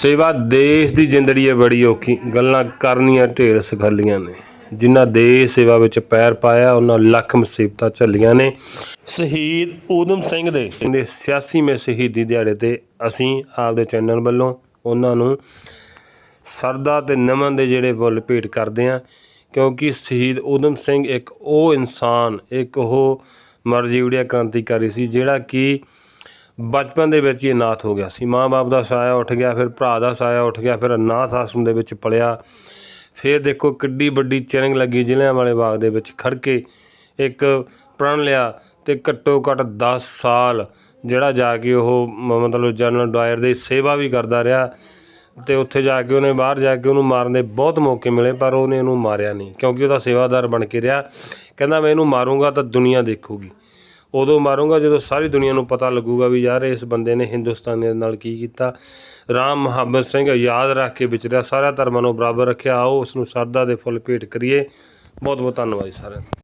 ਸੇਵਾ ਦੇਸ਼ ਦੀ ਜ਼ਿੰਦੜੀ ਹੈ ਬੜੀ ਔਖੀ। ਗੱਲਾਂ ਕਰਨੀਆਂ ਢੇਰ ਸਖਾਲੀਆਂ ਨੇ। ਜਿਨ੍ਹਾਂ ਦੇਸ਼ ਸੇਵਾ ਵਿੱਚ ਪੈਰ ਪਾਇਆ, ਉਹਨਾਂ ਲੱਖ ਮੁਸੀਬਤਾਂ ਝੱਲੀਆਂ ਨੇ। ਸ਼ਹੀਦ ਊਧਮ ਸਿੰਘ ਦੇ ਦੇ 86ਵੇਂ ਸ਼ਹੀਦੀ ਦਿਹਾੜੇ ਤੇ ਅਸੀਂ ਆਪਦੇ ਚੈਨਲ ਵੱਲੋਂ ਉਹਨਾਂ ਨੂੰ ਸਰਦਾ ਤੇ ਨਮਨ ਦੇ ਜਿਹੜੇ ਫੁੱਲ ਭੇਟ ਕਰਦੇ ਹਾਂ, ਕਿਉਂਕਿ ਸ਼ਹੀਦ ਊਧਮ ਸਿੰਘ ਇੱਕ ਉਹ ਇਨਸਾਨ, ਇੱਕ ਉਹ ਮਰਜੀਵੜਿਆ ਕ੍ਰਾਂਤੀਕਾਰੀ ਸੀ, ਜਿਹੜਾ ਕਿ ਬਚਪਨ ਦੇ ਵਿੱਚ ਹੀ ਅਨਾਥ ਹੋ ਗਿਆ ਸੀ। ਮਾਂ-ਬਾਪ ਦਾ ਸਾਇਆ ਉੱਠ ਗਿਆ, ਫਿਰ ਭਰਾ ਦਾ ਸਾਇਆ ਉੱਠ ਗਿਆ, ਫਿਰ ਅਨਾਥ ਆਸ਼ਰਮ ਦੇ ਵਿੱਚ ਪਲਿਆ ਫਿਰ ਦੇਖੋ ਕਿੱਡੀ ਵੱਡੀ ਚਿਰਿੰਗ ਲੱਗੀ ਜ਼ਿਲ੍ਹਿਆਂ ਵਾਲੇ ਬਾਗ ਦੇ ਵਿੱਚ ਖੜ ਕੇ ਇੱਕ ਪ੍ਰਣ ਲਿਆ ਤੇ ਘੱਟੋ ਘੱਟ 10 ਸਾਲ ਜਿਹੜਾ ਜਾ ਕੇ ਉਹ ਮ- ਮਤਲਬ ਜਨਰਲ ਡਾਇਰ ਦੀ ਸੇਵਾ ਵੀ ਕਰਦਾ ਰਿਹਾ ਤੇ ਉੱਥੇ ਜਾ ਕੇ ਉਹਨੇ ਬਾਹਰ ਜਾ ਕੇ ਉਹਨੂੰ ਮਾਰਨ ਦੇ ਬਹੁਤ ਮੌਕੇ ਮਿਲੇ, ਪਰ ਉਹਨੇ ਇਹਨੂੰ ਮਾਰਿਆ ਨਹੀਂ ਕਿਉਂਕਿ ਉਹਦਾ ਸੇਵਾਦਾਰ ਬਣ ਕੇ ਰਿਹਾ। ਕਹਿੰਦਾ ਮੈਂ ਇਹਨੂੰ ਮਾਰੂੰਗਾ ਤਾਂ ਦੁਨੀਆ ਦੇਖੂਗੀ। ਉਦੋਂ ਮਾਰੂੰਗਾ ਜਦੋਂ ਸਾਰੀ ਦੁਨੀਆ ਨੂੰ ਪਤਾ ਲੱਗੂਗਾ ਵੀ ਯਾਰ ਇਸ ਬੰਦੇ ਨੇ ਹਿੰਦੁਸਤਾਨ ਦੇ ਨਾਲ ਕੀ ਕੀਤਾ। ਰਾਮ ਮੁਹੱਬਤ ਸਿੰਘ ਯਾਦ ਰੱਖ ਕੇ ਵਿਚਰਿਆ। ਸਾਰਾ ਧਰਮਾਂ ਨੂੰ ਬਰਾਬਰ ਰੱਖਿਆ। ਆਓ ਉਸ ਨੂੰ ਸਰਦਾ ਦੇ ਫੁੱਲ ਭੇਟ ਕਰੀਏ। ਬਹੁਤ ਬਹੁਤ ਧੰਨਵਾਦ ਜੀ ਸਾਰਿਆਂ ਦਾ।